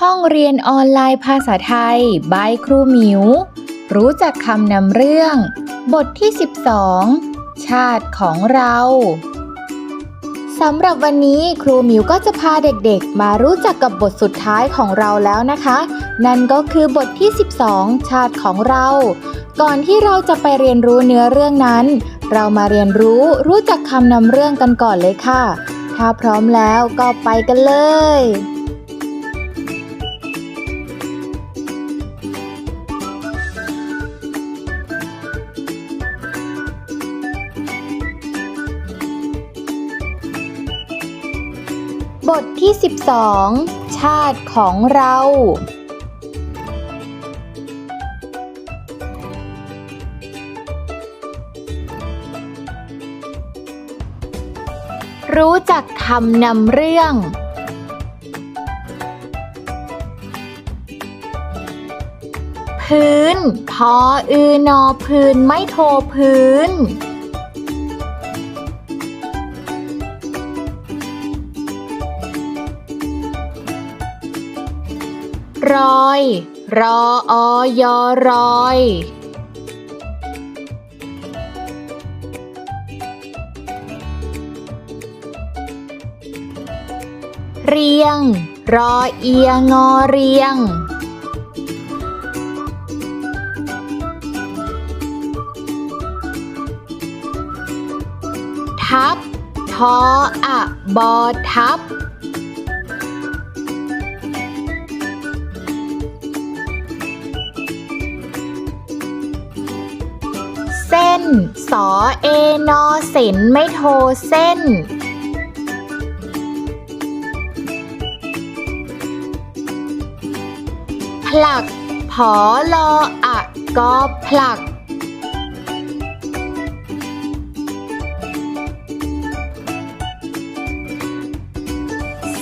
ห้องเรียนออนไลน์ภาษาไทย บายครูหมิว รู้จักคำนำเรื่อง บทที่ 12 ชาติของเราสำหรับวันนี้ครูหมิวก็จะพาเด็กๆ มารู้จักกับบทสุดท้ายของเราแล้วนะคะ นั่นก็คือบทที่ 12 ชาติของเรา ก่อนที่เราจะไปเรียนรู้เนื้อเรื่องนั้น เรามาเรียนรู้รู้จักคำนำเรื่องกันก่อนเลยค่ะ ถ้าพร้อมแล้วก็ไปกันเลย บทที่ 12 ชาติของเรา รู้จักคำนำเรื่อง พื้น พออือนอพื้น ไม่โทพื้น รอยรออยอรอย เรียง รอเอียงอเรียง ทับทออะบอทับ เส้น สอเอนอเส้นไม่โทเส้น ผลัก ผอลออะกอผลัก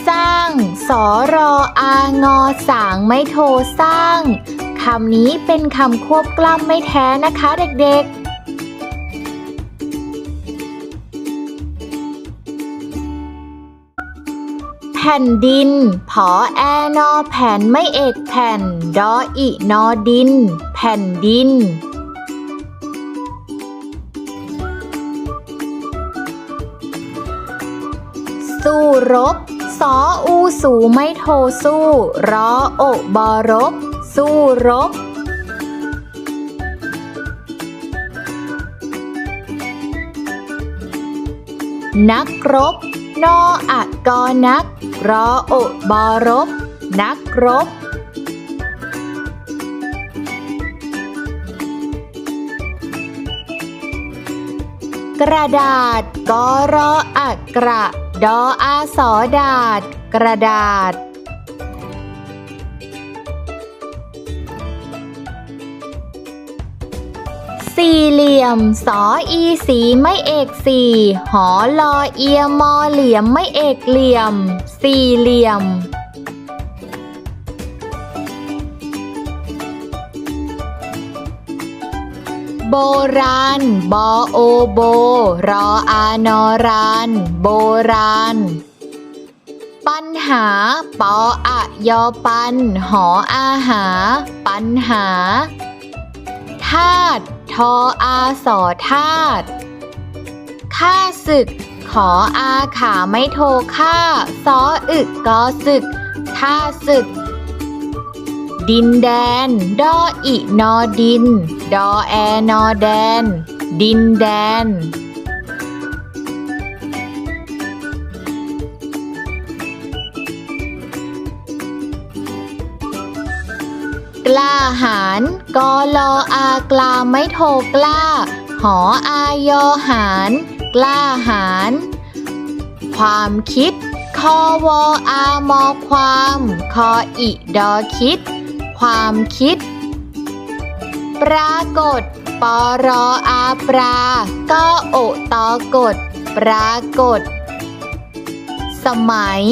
สร้าง สอรออางอสางไม่โทสร้างคำนี้เป็นคำควบกล้ำไม่แท้นะคะเด็กๆ แผ่นดิน ผอแอนอแผ่นไม่เอกแผ่น ดออินอดิน แผ่นดินสู้รบ สออูสูไม่โทสู้รอโอบอรบ สู้รบ นักรบ นออะกอนัก รอโอบอรบ นักรบกระดาษกอรออักระ ดออาสอดาด กระดาษ สี่เหลี่ยม สออีสีไม่เอกสี่หอลอเอียมอเหลี่ยมไม่เอกเหลี่ยม สี่เหลี่ยมโบราณ บอโอโบ รออานอรานโบราณ ปัญหา ปออะยอปัน หออาหา ปัญหาธาตุ ออาสอธาตุข้าศึก ขออาขาไม่โทค่าสออึกกอศึกข้าศึก ดินแดน ดออินอดิน ดอแอนอแดน ดินแดน ล้าหาญกอลออากลาไม่โทกล้า หออายอหารกล้าหาญความคิด คอวออามอความ คออิดอคิด ความคิด ปรากฏปอรออาปราก็โอตอกดปรากฏ สมัย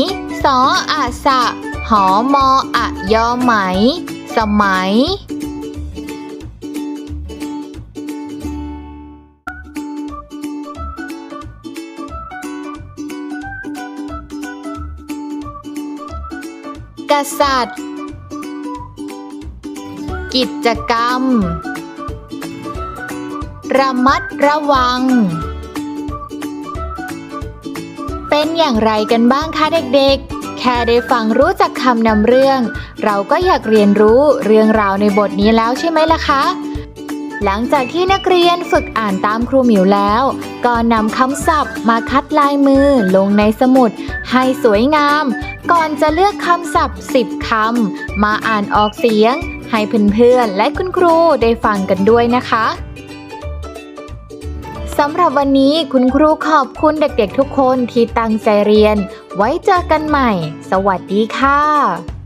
สออะสะ หอมออะยอไหม สมัย กษัตริย์ กิจกรรม ระมัดระวัง เป็นอย่างไรกันบ้างคะเด็กๆ ค่ได้ฟังรู้จักคำนำเรื่อง เราก็อยากเรียนรู้เรื่องราวในบทนี้แล้วใช่ไหมล่ะคะ หลังจากที่นักเรียนฝึกอ่านตามครูหมิวแล้ว ก็นำคำศัพท์มาคัดลายมือลงในสมุด ให้สวยงาม ก่อนจะเลือกคำศัพท์ 10คำมาอ่านออกเสียง ให้เพื่อนๆและคุณครูได้ฟังกันด้วยนะคะสำหรับวันนี้คุณครูขอบคุณเด็กๆทุกคนที่ตั้งใจเรียน ไว้เจอกันใหม่ สวัสดีค่ะ